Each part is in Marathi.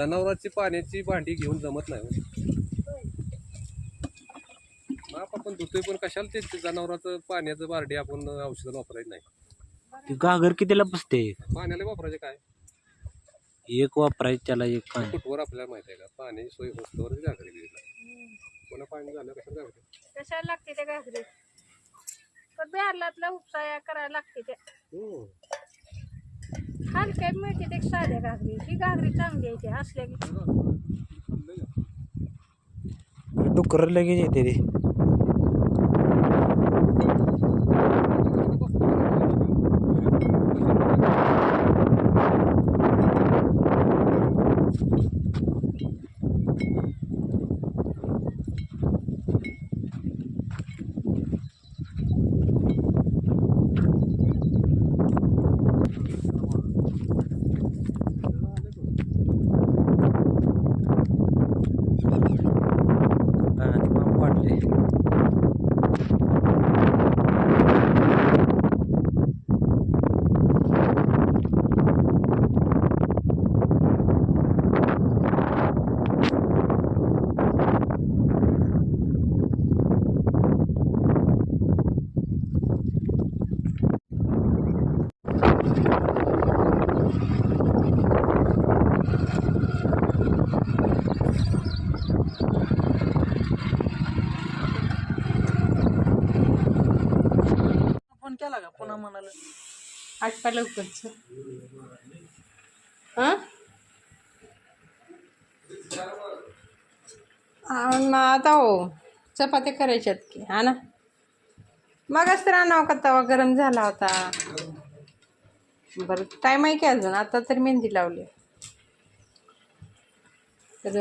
जनावरांची पाण्याची भांडी घेऊन जमत नाही हो. बाप आपण धुतोय पण कशाला ते जनावराचं पाण्याचं बारडी आपण औषध वापरायचं नाही. ती घागर कितीला बसते? पाण्याला वापरायचे काय? एक वापरायचं त्याला एक पाणी कुठवर आपल्याला माहिती आहे का? पाण्याची सोय होस्तवर घागरी दिली पुन्हा पाणी झालं कशाला घागरी कशाला लागते त्या घागरीत पण बिहारलातला उपसाया करायला लागते त्या हम्म. हलक्या मिळते ते साध्या घागरी. ही घागरी चांगली आहे ते असल्या की. डुकर लगेच येते ते पाण्याचे माप वाढले फोन केला का? पुन्हा म्हणाला. आटपा लवकरच हां? मग आता हो. चपात्या करायच्यात की हा ना? मगच तर आणावं का तवा? गरम झाला होता. बरं टाईम आहे की अजून? आता तर मेहंदी लावली. तर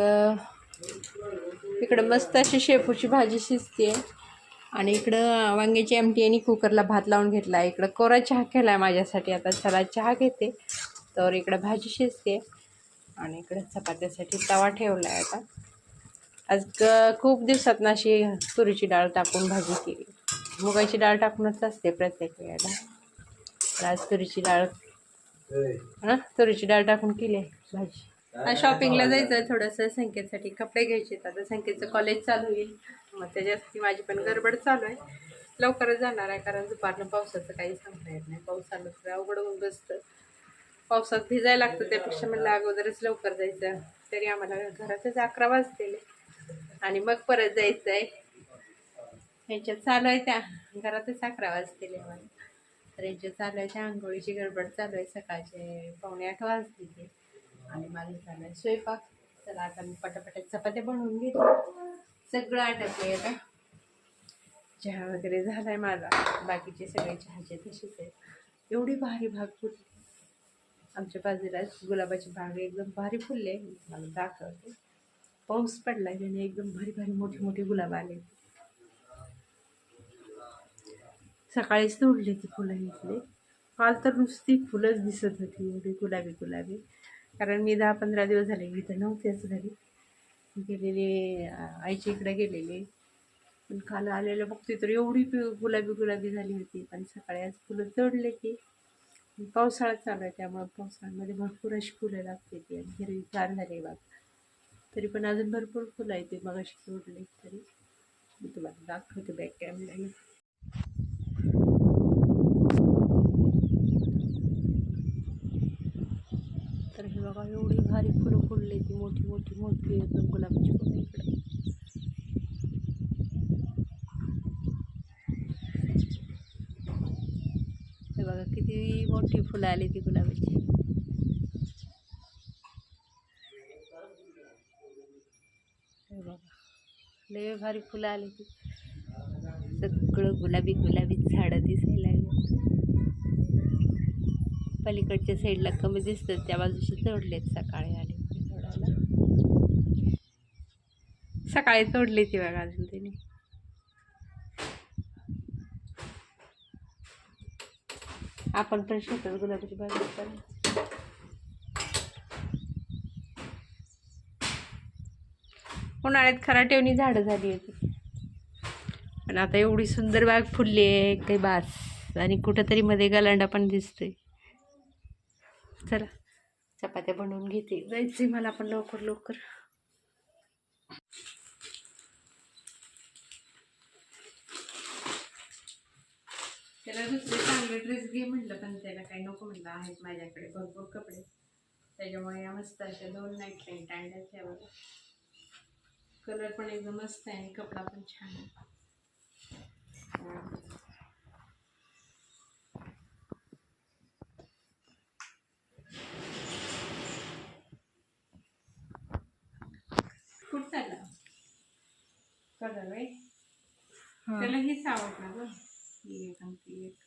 इकडं मस्त अशी शेपूची भाजी शिजते आणि इकडं वांग्याची आमटी आणि कुकरला भात लावून घेतला. आहे इकडं कोरा चहा केला आहे माझ्यासाठी. आता चला चहा घेते. तर इकडं भाजी शिजते. आणि इकडं चपात्यासाठी तवा ठेवला आहे आता. आज खूप दिवसात ना अशी तुरीची डाळ टाकून भाजी केली. मुगाची डाळ टाकूनच असते प्रत्येक वेळेला. तर आज तुरीची डाळ हां? तुरीची डाळ टाकून केली आहे भाजी. शॉपिंगला जायचं आहे थोडंसं. संकेतसाठी कपडे घ्यायचे आता संकेतचं कॉलेज चालू होईल. मग त्याच्यासाठी माझी पण गडबड चालू आहे. लवकरच जाणार आहे कारण दुपारनं पावसाचं काही सांगता येत नाही. पाऊस आलं तर अवघड होऊन बसतं. पावसात भिजायला लागतं त्यापेक्षा म्हणलं अगोदरच लवकर जायचं. तरी आम्हाला घरातच अकरा वाजतील आणि मग परत जायचं आहे. ह्याच्यात चालू आहे त्या घरातच अकरा वाजतील आम्हाला. तर ह्याच्यात चालू आहे त्या आंघोळीची गडबड चालू आहे. सकाळचे पावणे आठ वाजतील ते आणि माझं चालू आहे स्वयंपाक चला आता मी पटापटा चपात्या बनवून घेते. सगळं आटपले आता. चहा वगैरे झाला आहे माझा. बाकीचे सगळे चहाचे तसेच आहेत. एवढी भारी भाग फुटली आमच्या बाजूलाच गुलाबाची बाग एकदम भारी फुलले. मी तुम्हाला दाखवते. पाऊस पडला त्याने एकदम भारी भारी मोठी मोठी गुलाब आले. सकाळीच तोडली ती फुलं इथली. काल तर नुसती फुलंच दिसत होती एवढी गुलाबी गुलाबी. कारण मी दहा पंधरा दिवस झाले इथं नव्हतेच घरी. गेलेले आईच्या इकडे गेलेले. पण काल आलेलं बघते तर एवढी पि- गुलाबी गुलाबी झाली होती. पण सकाळी आज फुलं तोडले की पावसाळा चालू आहे त्यामुळे पावसाळ्यामध्ये भरपूर अशी फुलं लागते ती आणि हिरवी छान झाली बाग तरी पण अजून भरपूर फुलं आहे ते मग अशी तोडले तरी. मी तुम्हाला दाखवते बॅक कॅमेऱ्याने तर हे बघा एवढी भारी फुलं ती मोठी मोठी मोठी एकदम गुलाबाची फुलं इकडे. हे बघा किती मोठी फुलं आली ती गुलाबाची. हे बघा लय भारी फुलं आली ती. सगळं गुलाबी गुलाबी झाडं दिसायला लागली. पलीकडच्या साईडला कमी दिसतं त्या बाजूशी चढलेत सकाळी आले. सकाळी तोडली ती बघा अजून तिने. आपण पण शेतात गुलाबाची बाजू करू उन्हाळ्यात खराटेवणी झाडं झाली होती. पण आता एवढी सुंदर बाग फुलली आहे काही बास. आणि कुठंतरी मध्ये गलांडा पण दिसतोय. चला. चपात्या बनवून घेते. जायचे मला पण लवकर लवकर. त्याला दुसरे चांगले ड्रेस घे म्हटलं पण त्याला काही नको म्हटलं आहेत माझ्याकडे भरपूर कपडे. त्याच्यामुळे या मस्त अशा दोन नाईट पॅन्ट आणल्या त्यावर कलर पण एकदम मस्त आहे आणि कपडा पण छान आहे. कलर आहे त्याला हीच ही एक आणि ती एक.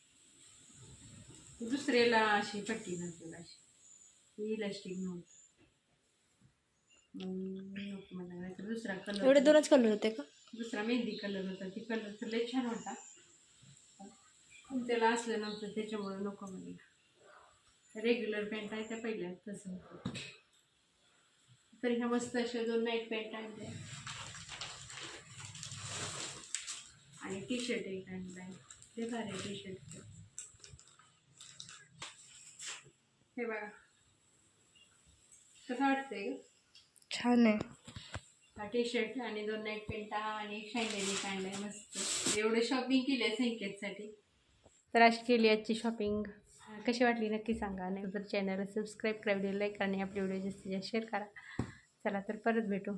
दुसऱ्याला अशी पट्टी नव्हती अशी. इलास्टिक नव्हतं. दुसरा कलर एवढे दोनच कलर होते का? दुसरा मेहंदी कलर होता. ती कलर तर लय छान होता. पण त्याला असलं नव्हतं त्याच्यामुळे नको म्हणलं. रेग्युलर पॅन्ट आहे त्या पहिल्या तसं तर ह्या मस्त अशा दोन नाईट पॅन्ट आणल्या. आणि टी शर्ट एक आणलाय ते भारी टी शर्ट हे बघा. कसं वाटतंय छान आहे. हा टी शर्ट आणि दोन नाईट पॅन्ट आणि एक शायनिंग पॅन्ट आहे मस्त. एवढे शॉपिंग केली आहे संकेतसाठी. तर अशी केली आजची शॉपिंग कशी वाटली नक्की सांगा. नाही तर चॅनलला सबस्क्राईब करा व्हिडिओ लाईक आणि आपले व्हिडिओ जास्तीत जास्त शेअर करा. चला तर परत भेटू.